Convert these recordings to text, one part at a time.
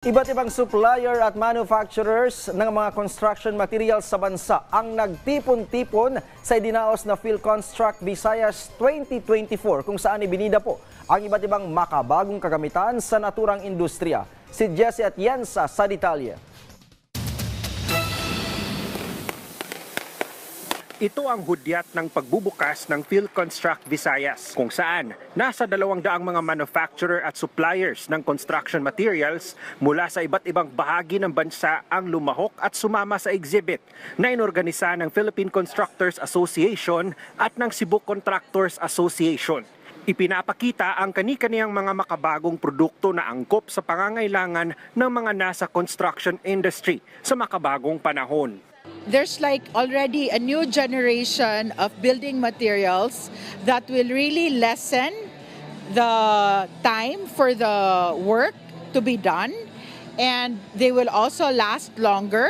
Iba't ibang supplier at manufacturers ng mga construction materials sa bansa ang nagtipon-tipon sa idinaos na PhilConstruct Visayas 2024 kung saan ibinida po ang iba't ibang makabagong kagamitan sa naturang industriya. Si Jesse Atienza sa detalye. Ito ang hudyat ng pagbubukas ng PhilConstruct Visayas kung saan nasa dalawang daang mga manufacturer at suppliers ng construction materials mula sa iba't ibang bahagi ng bansa ang lumahok at sumama sa exhibit na inorganisa ng Philippine Constructors Association at ng Cebu Contractors Association. Ipinapakita ang kani-kaniyang mga makabagong produkto na angkop sa pangangailangan ng mga nasa construction industry sa makabagong panahon. There's like already a new generation of building materials that will really lessen the time for the work to be done. And they will also last longer.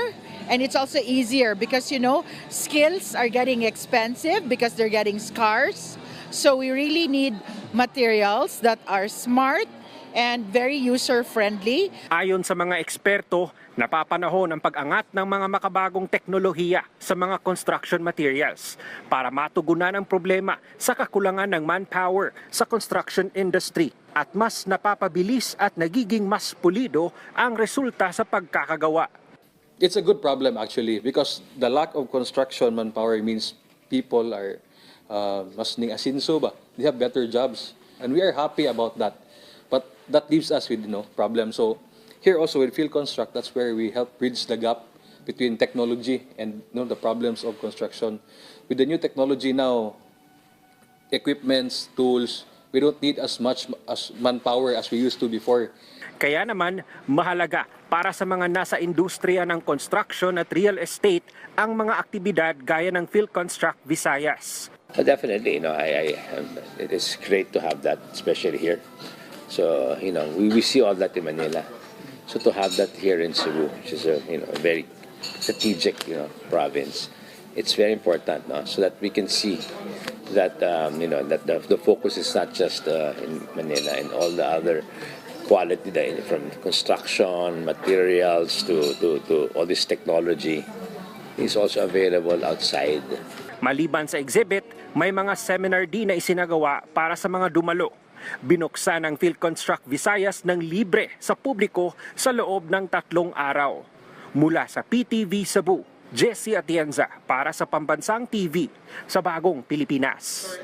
And it's also easier because you know skills are getting expensive because they're getting scarce. So we really need materials that are smart and very user friendly Ayon sa mga eksperto, napapanahon ang pag-angat ng mga makabagong teknolohiya sa mga construction materials para matugunan ang problema sa kakulangan ng manpower sa construction industry at mas napapabilis at nagiging mas pulido ang resulta sa pagkakagawa. It's a good problem actually because the lack of construction manpower means people are uh, mas ning asinso ba? They have better jobs and we are happy about that. That leaves us with you know problems. So here also with Field Construct, that's where we help bridge the gap between technology and you know the problems of construction. With the new technology now, equipments, tools, we don't need as much as manpower as we used to before. Kaya naman, mahalaga para sa mga nasa industriya ng construction at real estate ang mga aktibidad gaya ng PhilConstruct Visayas. Uh, Definitely, you know, I, I, um, it is great to have that, especially here. So, you know, we, we see all that in Manila. So to have that here in Cebu, which is a, you know, a very strategic, you know, province, it's very important, no? so that we can see that, um, you know, that the, the focus is not just uh, in Manila and all the other quality that, from construction, materials to, to, to all this technology is also available outside. Maliban sa exhibit, may mga seminar din na isinagawa para sa mga dumalo. Binuksan ang PhilConstruct Visayas ng libre sa publiko sa loob ng tatlong araw. Mula sa PTV Cebu, Jesse Atienza para sa Pambansang TV sa Bagong Pilipinas.